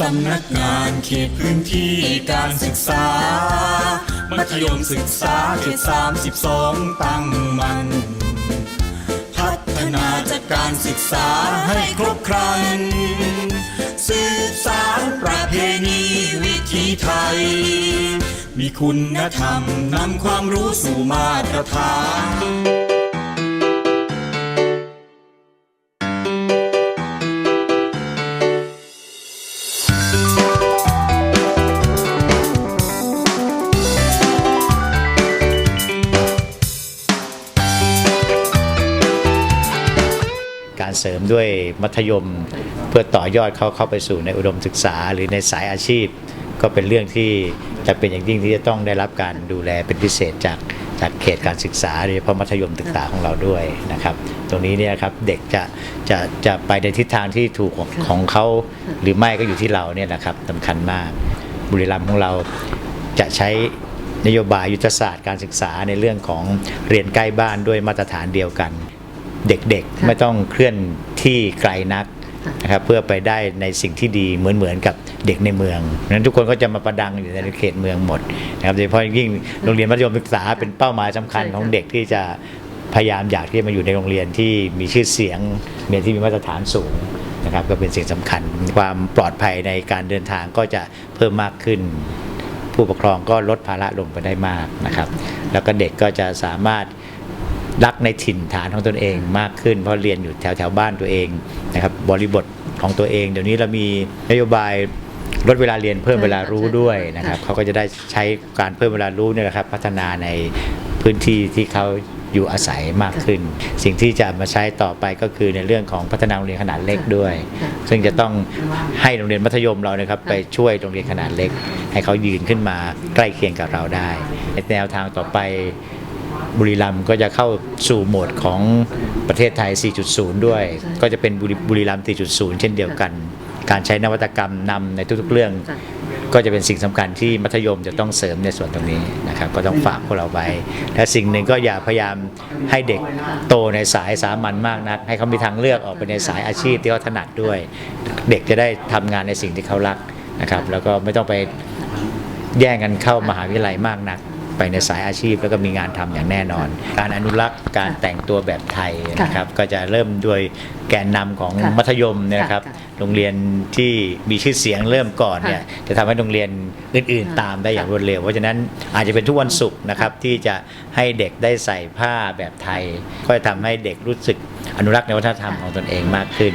สำนักงานเขตพื้นที่การศึกษา มัธยมศึกษาเขตสามสิบสองตั้งมันพัฒนาจัดการศึกษาให้ครบครันสืบสารประเพณีวิถีไทย มีคุณธรรมนำความรู้สู่มาตรฐาน การเสริมด้วยมัธยม เพื่อต่อยอดเขาเข้าไปสู่ในอุดมศึกษา หรือในสายอาชีพ ก็เป็นเรื่องที่จะเป็นอย่างยิ่งที่จะต้องได้รับการดูแลเป็นพิเศษจากจากเขตการศึกษาโดยเฉพาะมัธยมศึกษาของเราด้วยนะครับ ตรงนี้เนี่ยครับเด็กจะจะจะไปในทิศทางที่ถูกของของเขาหรือไม่ก็อยู่ที่เราเนี่ยนะครับสำคัญมาก บุรีรัมย์ของเราจะใช้นโยบายยุทธศาสตร์การศึกษาในเรื่องของเรียนใกล้บ้านด้วยมาตรฐานเดียวกัน เด็กๆ ไม่ต้องเคลื่อนที่ไกลนักนะครับเพื่อไปได้ในสิ่งที่ดีเหมือนๆกับเด็กในเมืองเพราะฉะนั้นทุกคนก็จะมาประดังอยู่ในเขตเมืองหมดนะครับโดยเฉพาะยิ่งโรงเรียนมัธยมศึกษาเป็นเป้าหมายสำคัญใช่ค่ะของเด็กที่จะพยายามอยากที่จะมาอยู่ในโรงเรียนที่มีชื่อเสียงเรียนที่มีมาตรฐานสูงนะครับก็เป็นสิ่งสำคัญ ความปลอดภัยในการเดินทางก็จะเพิ่มมากขึ้น ผู้ปกครองก็ลดภาระลงไปได้มากนะครับ แล้วก็เด็กก็จะสามารถ รักในถิ่นฐานของตนเองมากขึ้น เพราะเรียนอยู่แถวแถวบ้านตัวเองนะครับบริบทของตัวเอง เดี๋ยวนี้เรามีนโยบายลดเวลาเรียนเพิ่มเวลารู้ด้วยนะครับเขาก็จะได้ใช้การเพิ่มเวลารู้เนี่ยนะครับ พัฒนาในพื้นที่ที่เขาอยู่อาศัยมากขึ้น สิ่งที่จะมาใช้ต่อไปก็คือในเรื่องของพัฒนาโรงเรียนขนาดเล็กด้วย ซึ่งจะต้องให้โรงเรียนมัธยมเรานะครับไปช่วยโรงเรียนขนาดเล็ก ให้เขายืนขึ้นมาใกล้เคียงกับเราได้ในแนวทางต่อไป บุรีรัมย์ก็จะเข้าสู่โหมดของประเทศไทย 4.0 ด้วย ก็จะเป็นบุรีรัมย์ 4.0 เช่นเดียวกัน การใช้นวัตกรรมนำในทุกๆเรื่อง ก็จะเป็นสิ่งสำคัญที่มัธยมจะต้องเสริมในส่วนตรงนี้นะครับ ก็ต้องฝากพวกเราไว้และสิ่งหนึ่งก็อย่าพยายามให้เด็กโตในสายสามัญมากนัก ให้เขามีทางเลือกออกไปในสายอาชีพที่เขาถนัดด้วย เด็กจะได้ทำงานในสิ่งที่เขารักนะครับ แล้วก็ไม่ต้องไปแย่งกันเข้ามหาวิทยาลัยมากนัก ไปในสายอาชีพแล้วก็มีงานทำอย่างแน่นอน การอนุรักษ์การแต่งตัวแบบไทยนะครับก็จะเริ่มโดยแกนนำของค่ะมัธยมเนี่ยนะครับค่ะโรงเรียนที่มีชื่อเสียงเริ่มก่อนเนี่ยจะทำให้โรงเรียนอื่น ๆ ตามได้อย่างรวดเร็ว เพราะฉะนั้นอาจจะเป็นทุกวันศุกร์นะครับที่จะให้เด็กได้ใส่ผ้าแบบไทย ก็จะทำให้เด็กรู้สึกอนุรักษ์ในวัฒนธรรมของตนเองมากขึ้น